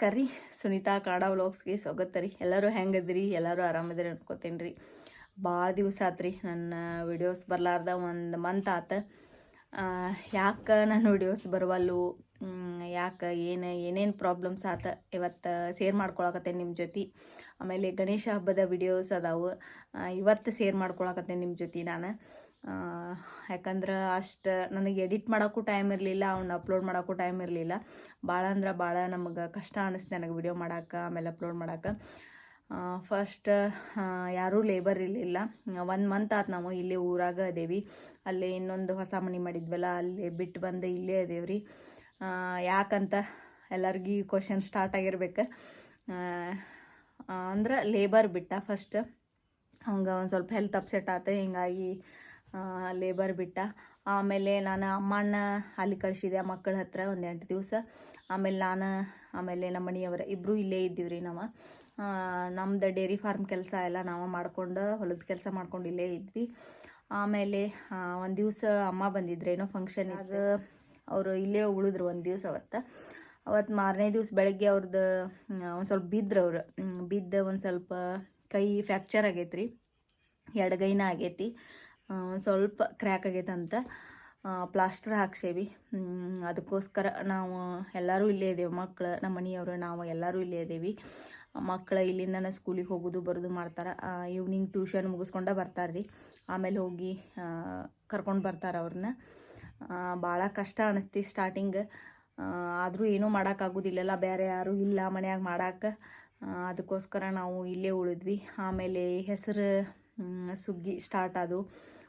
ನಮಸ್ಕಾರ ರೀ ಸುನೀತಾ ಕನ್ನಡ ವ್ಲಾಗ್ಸ್ಗೆ ಸ್ವಾಗತ ರೀ. ಎಲ್ಲರೂ ಹೆಂಗದ್ರಿ ಎಲ್ಲರೂ ಆರಾಮದ್ರಿ ಅನ್ಕೋತೀನಿ ರೀ. ಭಾಳ ದಿವಸ ಆತ್ರಿ ನನ್ನ ವಿಡಿಯೋಸ್ ಬರಲಾರ್ದ ಒಂದು ಮಂತ್ ಆತ. ಯಾಕೆ ನನ್ನ ವಿಡಿಯೋಸ್ ಬರವಲ್ಲು? ಯಾಕೆ ಏನು, ಏನೇನು ಪ್ರಾಬ್ಲಮ್ಸ್ ಆತ? ಇವತ್ತು ಶೇರ್ ಮಾಡ್ಕೊಳಕತ್ತೇನೆ ನಿಮ್ಮ ಜೊತೆ. ಆಮೇಲೆ ಗಣೇಶ ಹಬ್ಬದ ವಿಡಿಯೋಸ್ ಅದಾವು. ಇವತ್ತು ಶೇರ್ ಮಾಡ್ಕೊಳಕತ್ತೇನೆ ನಿಮ್ಮ ಜೊತೆ ನಾನು. ಯಾಕಂದ್ರೆ ಅಷ್ಟು ನನಗೆ ಎಡಿಟ್ ಮಾಡೋಕ್ಕೂ ಟೈಮ್ ಇರಲಿಲ್ಲ, ಅವ್ನ ಅಪ್ಲೋಡ್ ಮಾಡೋಕ್ಕೂ ಟೈಮ್ ಇರಲಿಲ್ಲ. ಭಾಳ ಅಂದ್ರೆ ಭಾಳ ನಮಗೆ ಕಷ್ಟ ಅನಿಸ್ತು ನನಗೆ ವಿಡಿಯೋ ಮಾಡೋಕ್ಕೆ ಆಮೇಲೆ ಅಪ್ಲೋಡ್ ಮಾಡೋಕ್ಕೆ ಫಸ್ಟ್ ಯಾರೂ ಲೇಬರ್ ಇರಲಿಲ್ಲ. ಒಂದು ಮಂತ್ ಆತು ನಾವು ಇಲ್ಲಿ ಊರಾಗ ಅದೇವಿ. ಅಲ್ಲಿ ಇನ್ನೊಂದು ಹೊಸ ಮನೆ ಮಾಡಿದ್ವಲ್ಲ, ಅಲ್ಲಿ ಬಿಟ್ಟು ಬಂದು ಇಲ್ಲೇ ಅದೇವ್ರಿ. ಯಾಕಂತ ಎಲ್ಲರಿಗೂ ಕ್ವಶನ್ ಸ್ಟಾರ್ಟ್ ಆಗಿರ್ಬೇಕು. ಅಂದ್ರೆ ಲೇಬರ್ ಬಿಟ್ಟ ಫಸ್ಟ್ ಹಂಗೆ ಒಂದು ಸ್ವಲ್ಪ ಹೆಲ್ತ್ ಅಪ್ಸೆಟ್ ಆತು, ಹಿಂಗಾಗಿ ಲೇಬರ್ ಬಿಟ್ಟ. ಆಮೇಲೆ ನಾನು ಅಮ್ಮಣ್ಣ ಅಲ್ಲಿ ಕಳಿಸಿದೆ ಮಕ್ಕಳ ಹತ್ರ ಒಂದು ಎಂಟು ದಿವಸ. ಆಮೇಲೆ ನಾನು ಆಮೇಲೆ ನಮ್ಮ ಮನೆಯವರ ಇಬ್ಬರು ಇಲ್ಲೇ ಇದ್ದೀವಿ ರೀ ನಾವು. ಆ, ನಮ್ದು ಡೇರಿ ಫಾರ್ಮ್ ಕೆಲಸ ಎಲ್ಲ ನಾವು ಮಾಡ್ಕೊಂಡು ಹೊಲದ ಕೆಲಸ ಮಾಡ್ಕೊಂಡು ಇಲ್ಲೇ ಇದ್ವಿ. ಆಮೇಲೆ ಒಂದು ದಿವಸ ಅಮ್ಮ ಬಂದಿದ್ರು ಏನೋ ಫಂಕ್ಷನ್ ಅದು ಅವರು ಇಲ್ಲೇ ಉಳಿದ್ರು ಒಂದು ದಿವಸ ಅವತ್ತು. ಅವತ್ತು ಮಾರನೇ ದಿವಸ ಬೆಳಗ್ಗೆ ಅವ್ರದ್ದು ಒಂದು ಸ್ವಲ್ಪ ಬಿದ್ದರು ಅವರು. ಬಿದ್ದ ಬಿದ್ದು ಒಂದು ಸ್ವಲ್ಪ ಕೈ ಫ್ಯಾಕ್ಚರ್ ಆಗೈತೆ ರೀ ಎಡಗೈನ ಆಗೈತಿ. ಒಂದು ಸ್ವಲ್ಪ ಕ್ರ್ಯಾಕ್ ಆಗೈತಂತ ಪ್ಲಾಸ್ಟರ್ ಹಾಕ್ಸೇವಿ. ಅದಕ್ಕೋಸ್ಕರ ನಾವು ಎಲ್ಲರೂ ಇಲ್ಲೇ ಇದ್ದೇವೆ ಮಕ್ಕಳು ನಮ್ಮ ಮನೆಯವರು, ನಾವು ಎಲ್ಲರೂ ಇಲ್ಲೇ ಇದ್ದೇವೆ ಮಕ್ಕಳು ಇಲ್ಲಿಂದ ಸ್ಕೂಲಿಗೆ ಹೋಗೋದು, ಬರೋದು ಮಾಡ್ತಾರೆ. ಈವ್ನಿಂಗ್ ಟ್ಯೂಷನ್ ಮುಗಿಸ್ಕೊಂಡ ಬರ್ತಾರೆ ರೀ ಆಮೇಲೆ ಹೋಗಿ ಕರ್ಕೊಂಡು ಬರ್ತಾರೆ ಅವ್ರನ್ನ ಭಾಳ ಕಷ್ಟ ಅನಿಸ್ತಿ ಸ್ಟಾರ್ಟಿಂಗ್ ಆದರೂ ಏನೂ ಮಾಡೋಕ್ಕಾಗೋದಿಲ್ಲಲ್ಲ ಬೇರೆ ಯಾರೂ ಇಲ್ಲ ಮನ್ಯಾಗ ಮಾಡಕ್ಕೆ ಅದಕ್ಕೋಸ್ಕರ ನಾವು ಇಲ್ಲೇ ಉಳಿದ್ವಿ. ಆಮೇಲೆ ಹೆಸರು ಸುಗ್ಗಿ ಸ್ಟಾರ್ಟ್ ಅದು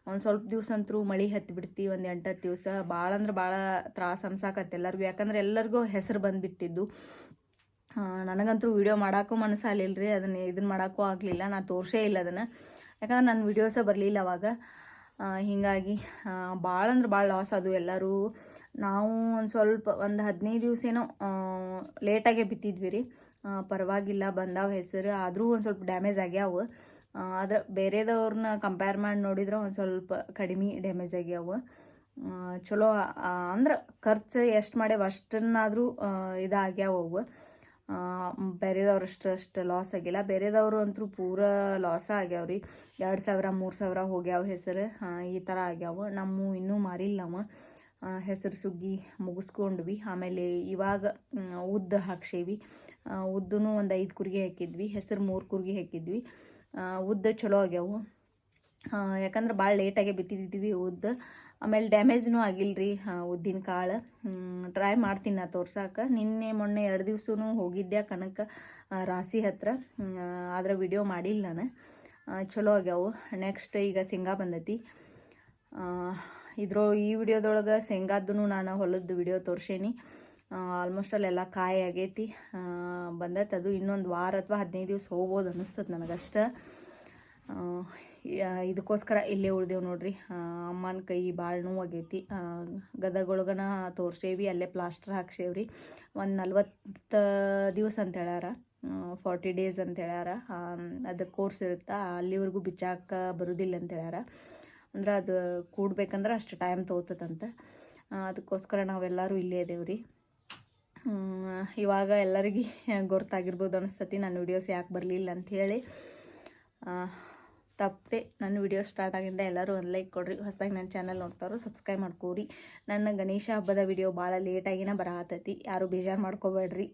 ಒಂದು ಸ್ವಲ್ಪ ದಿವಸ ಅಂತರೂ ಮಳೆ ಹತ್ತಿ ಬಿಡ್ತಿ ಒಂದು ಎಂಟತ್ತು ದಿವಸ. ಭಾಳ ಅಂದ್ರೆ ಭಾಳ ತ್ರಾಸ ಅನ್ಸಾಕತ್ತೆ ಎಲ್ಲರಿಗೂ. ಯಾಕಂದ್ರೆ ಎಲ್ಲರಿಗೂ ಹೆಸರು ಬಂದುಬಿಟ್ಟಿದ್ದು. ನನಗಂತೂ ವಿಡಿಯೋ ಮಾಡೋಕ್ಕೂ ಮನಸ್ಸಾಗಲಿಲ್ಲ ರೀ ಅದನ್ನು ಇದನ್ನು ಮಾಡೋಕ್ಕೂ ಆಗಲಿಲ್ಲ ನಾನು ತೋರಿಸೇ ಇಲ್ಲ ಅದನ್ನು. ಯಾಕಂದ್ರೆ ನನ್ನ ವಿಡಿಯೋಸೇ ಬರಲಿಲ್ಲ ಅವಾಗ. ಹೀಗಾಗಿ ಭಾಳ ಅಂದ್ರೆ ಭಾಳ ಲಾಸ್ ಅದು ಎಲ್ಲರೂ. ನಾವು ಒಂದು ಸ್ವಲ್ಪ, ಒಂದು ಹದಿನೈದು ದಿವಸ ಏನೋ ಲೇಟಾಗೆ ಬಿತ್ತಿದ್ವಿ ರೀ. ಪರವಾಗಿಲ್ಲ, ಬಂದಾವ ಹೆಸರು. ಆದರೂ ಒಂದು ಸ್ವಲ್ಪ ಡ್ಯಾಮೇಜ್ ಆಗ್ಯಾವ. ಆದ್ರೆ ಬೇರೆದವ್ರನ್ನ ಕಂಪೇರ್ ಮಾಡಿ ನೋಡಿದ್ರೆ ಒಂದು ಸ್ವಲ್ಪ ಕಡಿಮೆ ಡ್ಯಾಮೇಜ್ ಆಗ್ಯಾವ. ಚಲೋ ಅಂದ್ರೆ ಖರ್ಚು ಎಷ್ಟು ಮಾಡ್ಯಾವ ಅಷ್ಟನ್ನಾದರೂ ಇದಾಗ್ಯಾವ ಅವು. ಬೇರೆದವ್ರು ಅಷ್ಟು ಅಷ್ಟು ಲಾಸ್ ಆಗಿಲ್ಲ. ಬೇರೆದವರು ಅಂತೂ ಪೂರ ಲಾಸ ಆಗ್ಯಾವ್ರಿ ಎರಡು ಸಾವಿರ ಮೂರು ಸಾವಿರ ಹೋಗ್ಯಾವ ಹೆಸರು. ಈ ಥರ ಆಗ್ಯಾವ. ನಮ್ಮ ಇನ್ನೂ ಮಾರಿಲ್ಲ ಆ, ಹೆಸರು ಸುಗ್ಗಿ ಮುಗಿಸ್ಕೊಂಡ್ವಿ. ಆಮೇಲೆ ಇವಾಗ ಉದ್ದ ಹಾಕ್ಸೇವಿ. ಉದ್ದೂ ಒಂದು ಐದು ಕುರಿಗೆ ಹಾಕಿದ್ವಿ. ಹೆಸರು ಮೂರು ಕುರಿಗೆ ಹಾಕಿದ್ವಿ. ಉದ್ದ ಚಲೋ ಆಗ್ಯಾವು. ಯಾಕಂದ್ರೆ ಭಾಳ ಲೇಟಾಗೆ ಬಿತ್ತಿದ್ದೀವಿ ಉದ್ದ. ಆಮೇಲೆ ಡ್ಯಾಮೇಜ್ನೂ ಆಗಿಲ್ಲ ರೀ ಉದ್ದಿನ ಕಾಳು. ಟ್ರೈ ಮಾಡ್ತೀನಿ ನಾ ತೋರ್ಸಕ್ಕೆ ನಿನ್ನೆ ಮೊನ್ನೆ ಎರಡು ದಿವ್ಸನೂ ಹೋಗಿದ್ದೆ ಕನಕ ಆ, ರಾಸಿ ಹತ್ರ. ಆದರೆ ವಿಡಿಯೋ ಮಾಡಿಲ್ಲ ನಾನು. ಚಲೋ ಆಗ್ಯಾವು. ನೆಕ್ಸ್ಟ್ ಈಗ ಶೇಂಗಾ ಬಂದೈತಿ. ಇದ್ರೋ ಈ ವಿಡಿಯೋದೊಳಗೆ ಶೇಂಗಾದ್ದು ನಾನು ಹೊಲದ ವಿಡಿಯೋ ತೋರ್ಸೇನಿ. ಆಲ್ಮೋಸ್ಟ್ ಅಲ್ಲೆಲ್ಲ ಕಾಯಿ ಆಗೈತಿ. ಬಂದೈತೆ ಅದು. ಇನ್ನೊಂದು ವಾರ ಅಥವಾ ಹದಿನೈದು ದಿವಸ ಹೋಗ್ಬೋದು ಅನಿಸ್ತದೆ ನನಗಷ್ಟೆ. ಇದಕ್ಕೋಸ್ಕರ ಇಲ್ಲೇ ಉಳ್ದೇವು ನೋಡ್ರಿ. ಅಮ್ಮನ ಕೈ ಭಾಳ ನೋವಾಗೈತಿ. ಗದಗೊಳಗನ ತೋರ್ಸೇವಿ, ಅಲ್ಲೇ ಪ್ಲಾಸ್ಟರ್ ಹಾಕ್ಸೇವ್ರಿ. ಒಂದು ನಲ್ವತ್ತು ದಿವಸ ಅಂತ ಹೇಳ್ಯಾರ. ಫಾರ್ಟಿ ಡೇಸ್ ಅಂತ ಹೇಳ್ಯಾರ. ಅದು ಕೋರ್ಸ್ ಇರುತ್ತಾ, ಅಲ್ಲಿವರೆಗೂ ಬಿಚ್ಚಾಕ ಬರೋದಿಲ್ಲ ಅಂತ ಹೇಳ್ಯಾರ. ಅಂದ್ರೆ ಅದು ಕೂಡ್ಬೇಕಂದ್ರೆ ಅಷ್ಟು ಟೈಮ್ ತೋತದಂತೆ. ಅದಕ್ಕೋಸ್ಕರ ನಾವೆಲ್ಲರೂ ಇಲ್ಲೇ ಇದೇವ್ರಿ. ಇವಾಗ ಎಲ್ಲರಿಗೆ ಗೊತ್ತಾಗಿರ್ಬೋದು ಅನಿಸ್ತತಿ, ನನ್ನ ವಿಡಿಯೋಸ್ ಯಾಕೆ ಬರಲಿಲ್ಲ ಅಂಥೇಳಿ ತಪ್ಪದೆ ನನ್ನ ವಿಡಿಯೋ ಸ್ಟಾರ್ಟ್ ಆಗಿಂದ ಎಲ್ಲರೂ ಒಂದು ಲೈಕ್ ಕೊಡ್ರಿ. ಹೊಸದಾಗಿ ನನ್ನ ಚಾನಲ್ ನೋಡ್ತಾರೋ ಸಬ್ಸ್ಕ್ರೈಬ್ ಮಾಡ್ಕೋರಿ ನನ್ನ ಗಣೇಶ ಹಬ್ಬದ ವಿಡಿಯೋ ಭಾಳ ಲೇಟಾಗಿನ ಬರಹತ್ತತಿ ಯಾರು ಬೇಜಾರು ಮಾಡ್ಕೋಬೇಡ್ರಿ.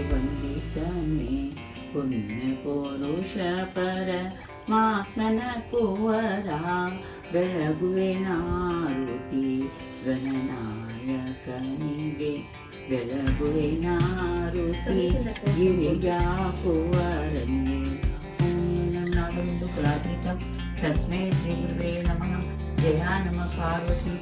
ಆದಿವಂದಿತನೆ ಪುಣ್ಯ ಪುರುಷ ಪರ ಮಾತ್ಮನ ಕುವರ ಬೆಳಗುವೆ ನಾರುತಿ ಗಣನಾಯಕನಿಗೆ ಬೆಳಗುವೆ ನಾರುತಿ ಗಿರಿಜ ಕುವರನಿಗೆ ನಾಡೊಂದು ಪ್ರಾರ್ಥಿತ ತಸ್ಮೈ ಶ್ರೀ ಗುರುವೇ ನಮಃ ಜಯ ನಮ ಪಾರ್ವತಿ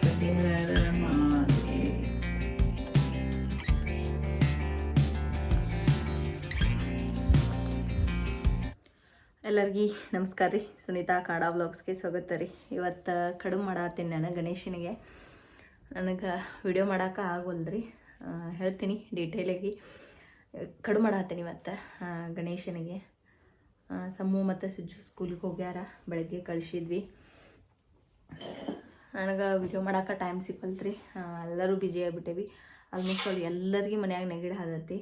ಎಲ್ಲರಿಗೂ ನಮಸ್ಕಾರ ರೀ. ಸುನೀತಾ ಕಾಡಾ ವ್ಲಾಗ್ಸ್ಗೆ ಸ್ವಾಗತ ರೀ. ಇವತ್ತು ಕಡಿಮೆ ಮಾಡತ್ತೀನಿ ನಾನು ಗಣೇಶನಿಗೆ. ನನಗೆ ವಿಡಿಯೋ ಮಾಡೋಕೆ ಆಗೋಲ್ರಿ ಹೇಳ್ತೀನಿ ಡೀಟೇಲಾಗಿ ಕಡಿಮೆ ಮಾಡತ್ತೀನಿ ಇವತ್ತು ಗಣೇಶನಿಗೆ. ಸಮ್ಮು ಮತ್ತು ಸುಜ್ಜು ಸ್ಕೂಲಿಗೆ ಹೋಗ್ಯಾರ, ಬೆಳಗ್ಗೆ ಕಳಿಸಿದ್ವಿ. ನನಗೆ ವಿಡಿಯೋ ಮಾಡೋಕೆ ಟೈಮ್ ಸಿಕ್ಕಲ್ತ್ರಿ. ಎಲ್ಲರೂ ಬಿಜಿ ಆಗಿಬಿಟ್ಟೇವಿ. ಆಲ್ಮೋಸ್ಟ್ ಅಲ್ಲಿ ಎಲ್ಲರಿಗೂ ಮನ್ಯಾಗ ನೆಗಡಿ ಆದತಿ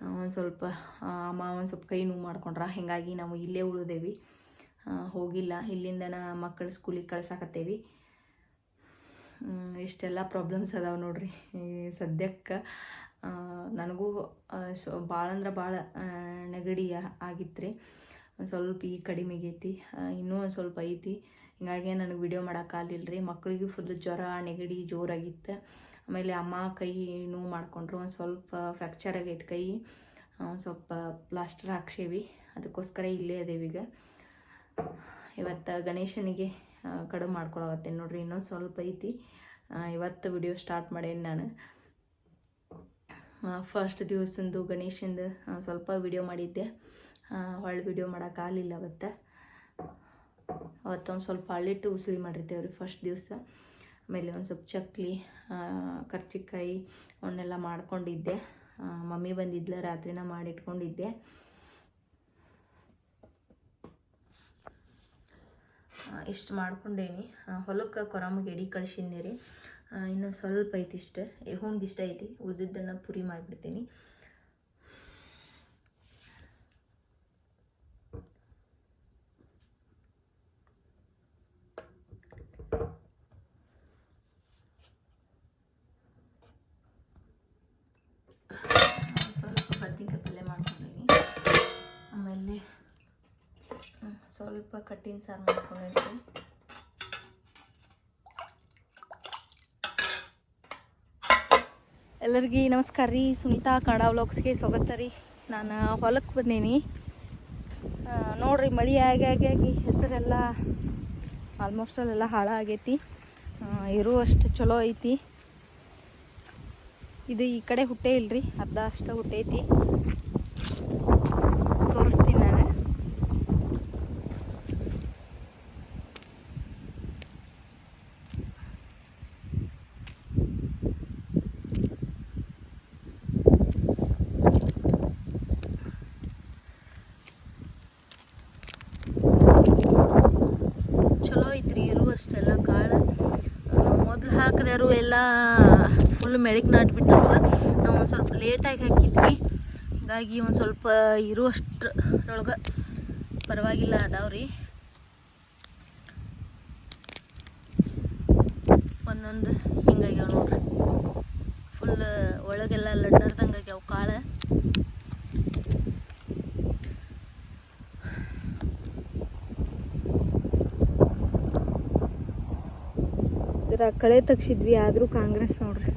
ಒಂದು ಸ್ವಲ್ಪ ಅಮ್ಮ ಒಂದು ಸ್ವಲ್ಪ ಕೈ ನೋವು ಮಾಡ್ಕೊಂಡ್ರ. ಹೀಗಾಗಿ ನಾವು ಇಲ್ಲೇ ಉಳಿದೇವಿ. ಹೋಗಿಲ್ಲ. ಇಲ್ಲಿಂದನ ಮಕ್ಕಳು ಸ್ಕೂಲಿಗೆ ಕಳ್ಸಾಕತ್ತೇವಿ. ಇಷ್ಟೆಲ್ಲ ಪ್ರಾಬ್ಲಮ್ಸ್ ಅದಾವೆ ನೋಡ್ರಿ. ಸದ್ಯಕ್ಕೆ ನನಗೂ ಸೊ ಭಾಳ ಅಂದ್ರೆ ಭಾಳ ನೆಗಡಿ ಆಗಿತ್ತು ಸ್ವಲ್ಪ ಈ ಕಡಿಮೆ ಆಗೈತಿ. ಇನ್ನೂ ಒಂದು ಸ್ವಲ್ಪ ಐತಿ. ಹಿಂಗಾಗಿ ನನಗೆ ವಿಡಿಯೋ ಮಾಡೋಕ್ಕಾಗಲಿಲ್ಲ ರೀ ಮಕ್ಕಳಿಗೆ ಫುಲ್ ಜ್ವರ, ನೆಗಡಿ, ಜೋರಾಗಿತ್ತು. ಆಮೇಲೆ ಅಮ್ಮ ಕೈ ನೋವು ಮಾಡಿಕೊಂಡ್ರು, ಒಂದು ಸ್ವಲ್ಪ ಫ್ರ್ಯಾಕ್ಚರ್ ಆಗೈತೆ ಕೈ ಒಂದು ಸ್ವಲ್ಪ ಪ್ಲಾಸ್ಟರ್ ಹಾಕ್ಸೇವಿ. ಅದಕ್ಕೋಸ್ಕರ ಇಲ್ಲೇ ಅದೇವಿ ಈಗ. ಇವತ್ತು ಗಣೇಶನಿಗೆ ಕಡಿಮೆ ಕಡುಬು ಮಾಡ್ಕೊಳವತ್ತೇನೆ ನೋಡ್ರಿ, ಇನ್ನೊಂದು ಸ್ವಲ್ಪ ಐತಿ. ಇವತ್ತು ವಿಡಿಯೋ ಸ್ಟಾರ್ಟ್ ಮಾಡೇನಿ ನಾನು. ಫಸ್ಟ್ ದಿವಸಂದು ಗಣೇಶಂದು ಸ್ವಲ್ಪ ವಿಡಿಯೋ ಮಾಡಿದ್ದೆ. ಹೊಳ್ಳಿ ವಿಡಿಯೋ ಮಾಡೋಕ್ಕಾಗಲಿಲ್ಲ ಅವತ್ತು. ಅವತ್ತೊಂದು ಸ್ವಲ್ಪ ಹಳ್ಳಿಟ್ಟು ಉಸಿರಿ ಮಾಡಿರ್ತೇವೆ ರೀ ಫಸ್ಟ್ ದಿವಸ. ಆಮೇಲೆ ಒಂದು ಸ್ವಲ್ಪ ಚಕ್ಲಿ ಕರ್ಚಿಕಾಯಿ ಅವನ್ನೆಲ್ಲ ಮಾಡ್ಕೊಂಡಿದ್ದೆ. ಮಮ್ಮಿ ಬಂದಿದ್ಲ, ರಾತ್ರಿನ ಮಾಡಿಟ್ಕೊಂಡಿದ್ದೆ. ಇಷ್ಟು ಮಾಡ್ಕೊಂಡೇನಿ. ಹೊಲಕ್ಕೆ ಕೊರಮಗೆ ಎಡಿ ಕಳ್ಸಿದ್ದೆ ರೀ. ಇನ್ನೂ ಸ್ವಲ್ಪ ಐತಿ ಇಷ್ಟ. ಹೂಂಗೆ ಇಷ್ಟ ಐತಿ. ಉಳಿದಿದ್ದನ್ನು ಪುರಿ ಮಾಡಿಬಿಡ್ತೀನಿ. ಕಟ್ಟಿನ ಸಾರು ಮಾಡ್ಕೊಂಡಿರ್ತೀನಿ ಎಲ್ಲರಿಗೂ ನಮಸ್ಕಾರ ರೀ. ಸುನೀತಾ ಕನ್ನಡ ವ್ಲಾಗ್ಸ್ಗೆ ಸ್ವಾಗತ ರೀ. ನಾನು ಹೊಲಕ್ಕೆ ಬಂದೀನಿ. ನೋಡಿರಿ ನೋಡ್ರಿ ಮಳೆ ಆಗಿ ಆಗಿ ಆಗಿ ಹೆಸರೆಲ್ಲ ಆಲ್ಮೋಸ್ಟ್ ಅಲ್ಲೆಲ್ಲ ಹಾಳಾಗೈತಿ. ಇರುವಷ್ಟು ಚಲೋ ಐತಿ. ಇದು ಈ ಕಡೆ ಹುಟ್ಟೆ ಇಲ್ರಿ. ಅರ್ಧ ಅಷ್ಟ ಹುಟ್ಟೈತಿ. ತೋರಿಸ್ತೀನಿ ನಾನು ಚಲೋ ಐತ್ರಿ ಇರುವಷ್ಟೆಲ್ಲ ಕಾಳು ಮೊದಲು ಹಾಕಿದಾರು ಎಲ್ಲ ಫುಲ್ ಮೆಳಕ್ ನಾಟ್ಬಿಟ್ಟವ ನಾವು ಒಂದು ಸ್ವಲ್ಪ ಲೇಟಾಗಿ ಹಾಕಿದ್ವಿ. ಹಾಗಾಗಿ ಒಂದು ಸ್ವಲ್ಪ ಇರುವಷ್ಟರೊಳಗೆ ಪರವಾಗಿಲ್ಲ ಅದಾವ್ರಿ. ಒಂದೊಂದು ಹಿಂಗಾಗ್ಯಾವ ನೋಡ್ರಿ. ಫುಲ್ ಒಳಗೆಲ್ಲ ಲಡ್ಡರ್ದಂಗೆ ಆಗ್ಯಾವ ಕಾಳು. ಕಳೆ ತಗ್ಸಿದ್ವಿ, ಆದರೂ ಕಾಂಗ್ರೆಸ್ ನೋಡ್ರಿ.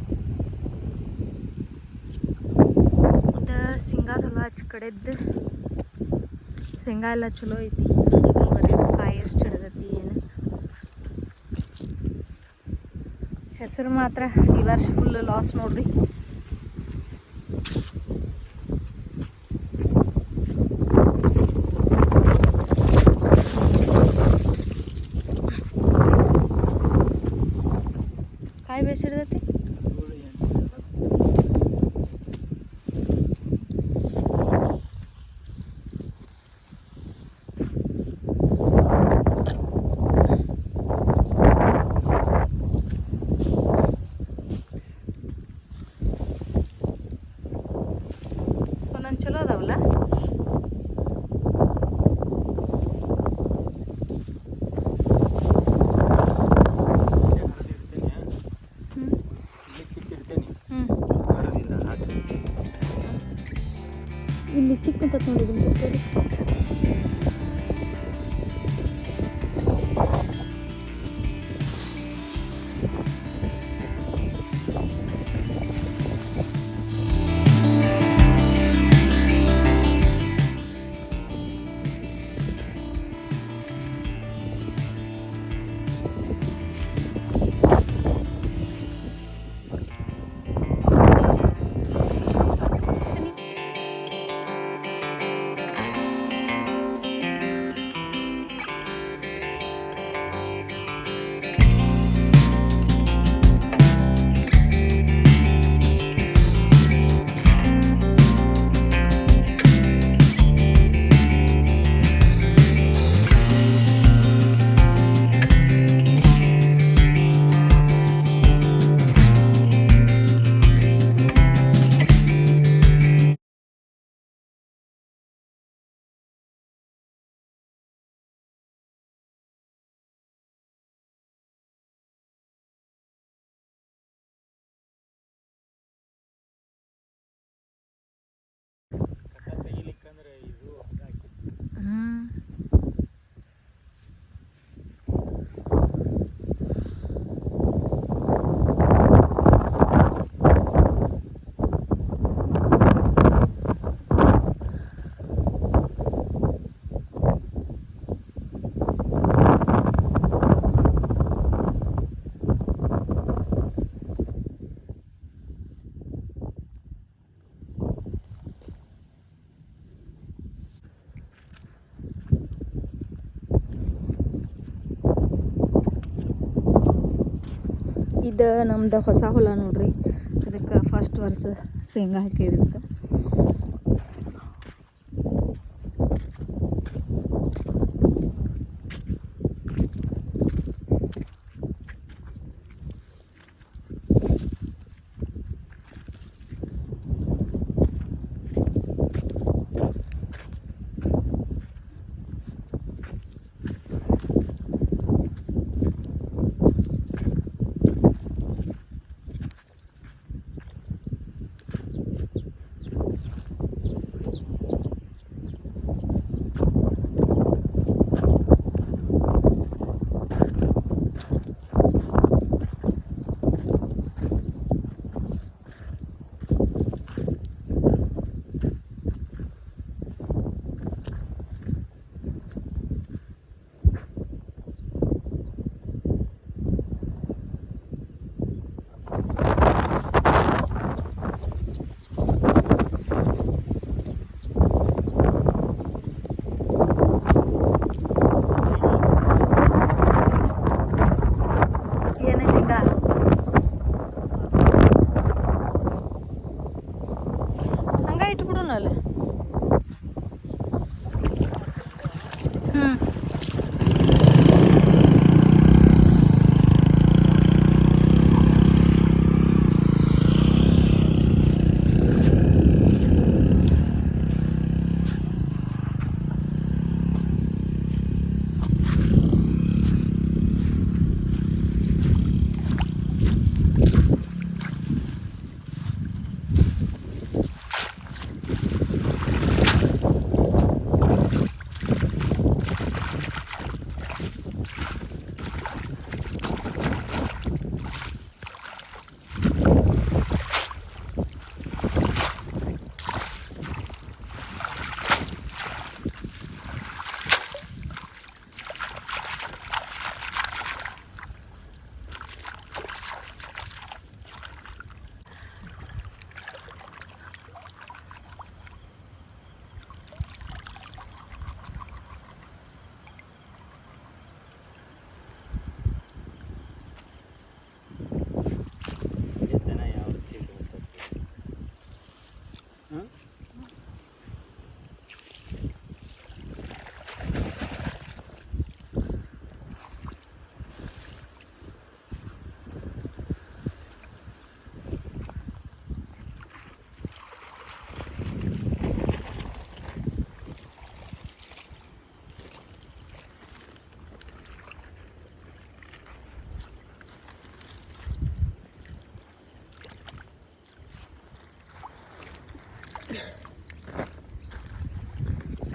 ಮತ್ತು ಶೇಂಗಾದಲ್ಲ ಹಚ್ಚಿ ಕಡೆದ್ದು? ಶೇಂಗಾ ಎಲ್ಲ ಚಲೋ ಐತಿ. ಕಾಯಿ ಎಷ್ಟು ಹಿಡ್ದೈತಿ ಏನು? ಹೆಸರು ಮಾತ್ರ ಈ ವರ್ಷ ಫುಲ್ ಲಾಸ್ ನೋಡ್ರಿ. ಇಲ್ಲಿ ಚಿಕ್ಕ ಅಂತ ನಮ್ದು ಹೊಸ ಹೊಲ ನೋಡ್ರಿ. ಅದಕ್ಕೆ ಫಸ್ಟ್ ವರ್ಷ ಶೇಂಗಾ ಹಾಕೀವಿ Hmm.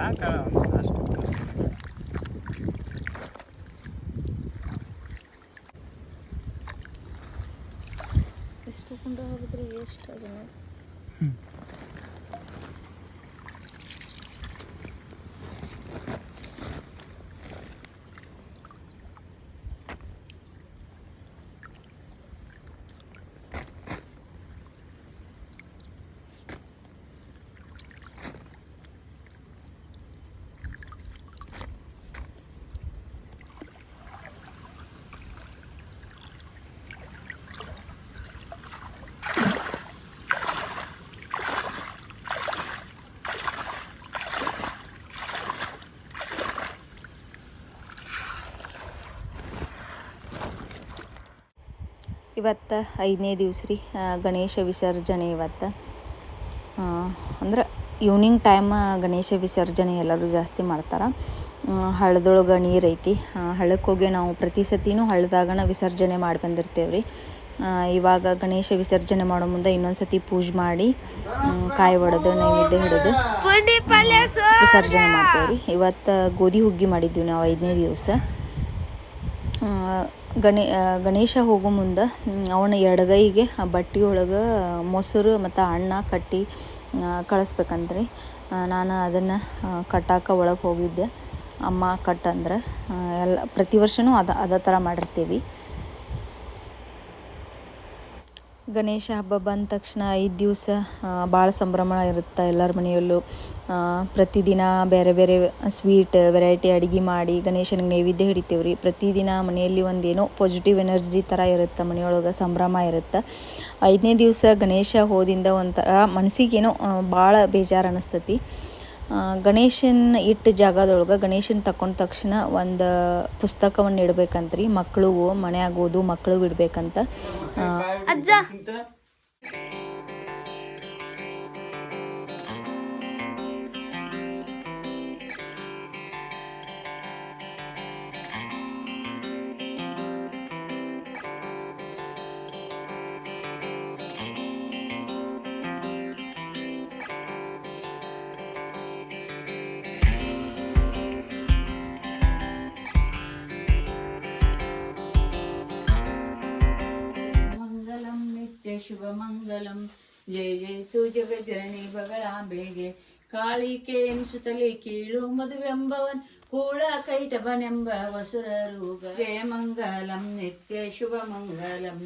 ಇದಕ್ಕೆ ಸಾಕಲ್ಲ ಅಷ್ಟು ಎಷ್ಟು ಕುಂಡ ಹೋಗಿದ್ರೆ ಎಷ್ಟು ಅದನ್ನ ಇವತ್ತು ಐದನೇ ದಿವಸ ರೀ ಗಣೇಶ ವಿಸರ್ಜನೆ ಇವತ್ತು. ಅಂದ್ರೆ ಈವ್ನಿಂಗ್ ಟೈಮ್ ಗಣೇಶ ವಿಸರ್ಜನೆ ಎಲ್ಲರೂ ಜಾಸ್ತಿ ಮಾಡ್ತಾರೆ. ಹಳ್ಳದೊಳಗೆ ನೀರು ಐತಿ. ಹಳ್ಳಕ್ಕೆ ಹೋಗಿ ನಾವು ಪ್ರತಿ ಸತಿನೂ ಹಳ್ಳದಾಗನ ವಿಸರ್ಜನೆ ಮಾಡಿ ಬಂದಿರ್ತೇವೆ ರೀ. ಇವಾಗ ಗಣೇಶ ವಿಸರ್ಜನೆ ಮಾಡೋ ಮುಂದೆ ಇನ್ನೊಂದು ಸತಿ ಪೂಜೆ ಮಾಡಿ ಕಾಯಿ ಒಡೆದು, ನೈವೇದ್ಯ ಹಿಡಿದು ವಿಸರ್ಜನೆ ಮಾಡ್ತೇವೆ ರೀ. ಇವತ್ತು ಗೋಧಿ ಹುಗ್ಗಿ ಮಾಡಿದ್ವಿ ನಾವು ಐದನೇ ದಿವಸ. ಗಣೇ ಗಣೇಶ ಹೋಗೋ ಮುಂದೆ ಅವನ ಎಡಗೈಗೆ ಆ ಬಟ್ಟೆ ಮೊಸರು ಮತ್ತು ಅಣ್ಣ ಕಟ್ಟಿ ಕಳಿಸ್ಬೇಕಂದ್ರಿ ನಾನು ಅದನ್ನು ಕಟ್ಟಾಕ ಒಳಗೆ ಹೋಗಿದ್ದೆ. ಅಮ್ಮ ಕಟ್ಟಂದ್ರೆ ಎಲ್ಲ, ಪ್ರತಿ ವರ್ಷವೂ ಅದ, ಅದೇ ಥರ ಮಾಡಿರ್ತೀವಿ. ಗಣೇಶ ಹಬ್ಬ ಬಂದ ತಕ್ಷಣ ಐದು ದಿವಸ ಭಾಳ ಸಂಭ್ರಮ ಇರುತ್ತೆ ಎಲ್ಲರ ಮನೆಯಲ್ಲೂ. ಪ್ರತಿದಿನ ಬೇರೆ ಬೇರೆ ಸ್ವೀಟ್ ವೆರೈಟಿ ಅಡುಗೆ ಮಾಡಿ ಗಣೇಶನಿಗೆ ನೈವೇದ್ಯ ಹಿಡಿತೀವಿ ರೀ ಪ್ರತಿದಿನ ಮನೆಯಲ್ಲಿ ಒಂದೇನೋ ಪಾಸಿಟಿವ್ ಎನರ್ಜಿ ಥರ ಇರುತ್ತೆ, ಮನೆಯೊಳಗೆ ಸಂಭ್ರಮ ಇರುತ್ತೆ. ಐದನೇ ದಿವಸ ಗಣೇಶ ಹೋದಿಂದ ಒಂಥರ ಮನಸ್ಸಿಗೇನೋ ಭಾಳ ಬೇಜಾರು ಅನ್ನಿಸ್ತತಿ ಗಣೇಶನ ಇಟ್ಟ ಜಾಗದೊಳಗೆ ಗಣೇಶನ ತಕೊಂಡ ತಕ್ಷಣ ಒಂದು ಪುಸ್ತಕವನ್ನು ಇಡ್ಬೇಕಂತ್ರಿ. ಮಕ್ಕಳು ಮನ್ಯಾಗ ಓದು ಮಕ್ಕಳು ಇಡ್ಬೇಕಂತ ಅಜ್ಜ. ನಿತ್ಯ ಶುಭ ಮಂಗಲಂ ಜಯ ಜಯ ತು ಜಗಜರಣಿ ಬಗಳಾಂಬೆಗೆ ಕಾಳಿಕೆ ಎನಿಸುತ್ತಲೇ ಕೀಳು ಮದುವೆಂಬವನ್ ಕೂಳ ಕೈಟಭನೆಂಬ ವಸುರ ರೂಗ ಜಯ ಮಂಗಲಂ ನಿತ್ಯ ಶುಭ ಮಂಗಲಂ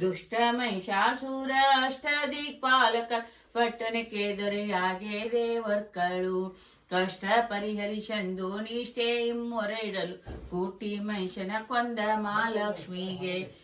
ದುಷ್ಟ ಮಹಿಷಾಸುರ ಅಷ್ಟ ಪಟ್ಟಣ ಪಟ್ಟಣಕ್ಕೆ ದೇವರ್ಕಳು. ಕಷ್ಟ ಪರಿಹರಿಸಂದು ನಿಷ್ಠೆ ಇಮ್ಮೊರೆ ಇಡಲು ಕೂಟಿ ಮಹಿಷನ ಕೊಂದ ಮಹಾಲಕ್ಷ್ಮಿಗೆ.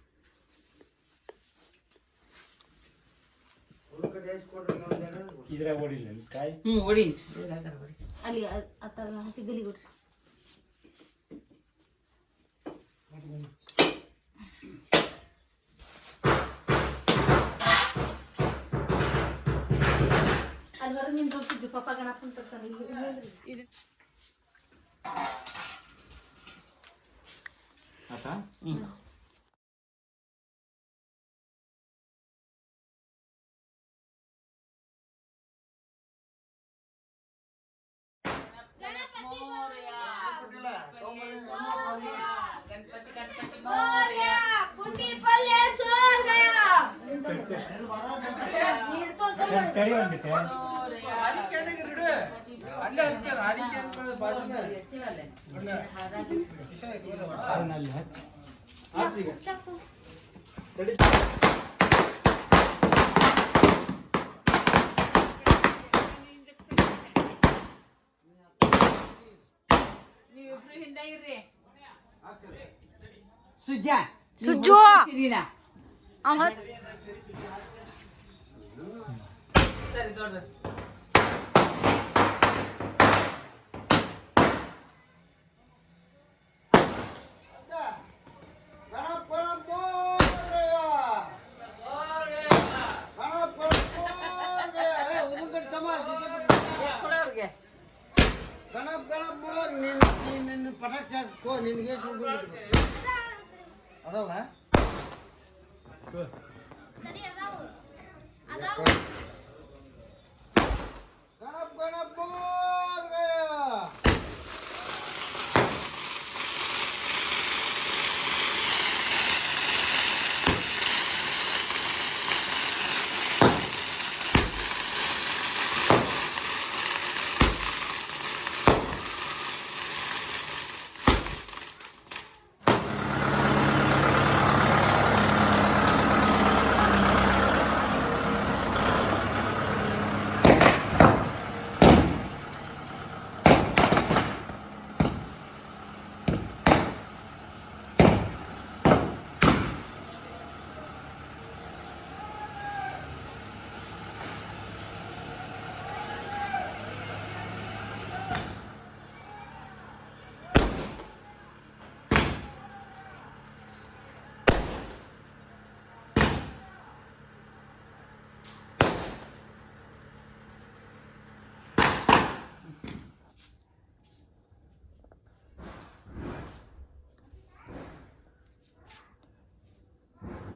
ಇದ್ರಾಗ ಓಡಿಲ್ಲ ಕಾಯಿ ಹೊಡಿ ಅಲ್ಲಿ ಆ ಥರ ಹಸಿ ಗಲಿ ಕೊಡ್ರಿ ಅಲ್ಲಿ ಹೊರಗೆ ನಿಂತು ಹೋಗ್ತಿದ್ವಿ ಪಪ್ಪ ಗಣಪನ ತರ್ತಾನೆ ಇಲ್ಲಿ ಆತಾ? ಹ್ಮ್. ಕಡಿ ಒಂದಿತ್ತೆ ಅದನ್ನ ಅಲ್ಲಿ ಹಚ್ಚಿ ನೀವಿಬ್ರು ಹಿಂದೆ ಇರ್ರಿ ಸುಜ್ಜಾ ಸುಜ್ಜು. ನೀನು ಅವ ಸರಿ ದೊಡ್ಡ ಗಣಪ್ ಗಣಪ್ ನಿನ್ನ ನಿನ್ನ ಪಟಾಕ್ಷಿ ಹಾಕೋ ನಿನಗೆ ಸುಳ್ಳು ಅದಾವ ಅದಾವ ગણપ ગણપ બોલ!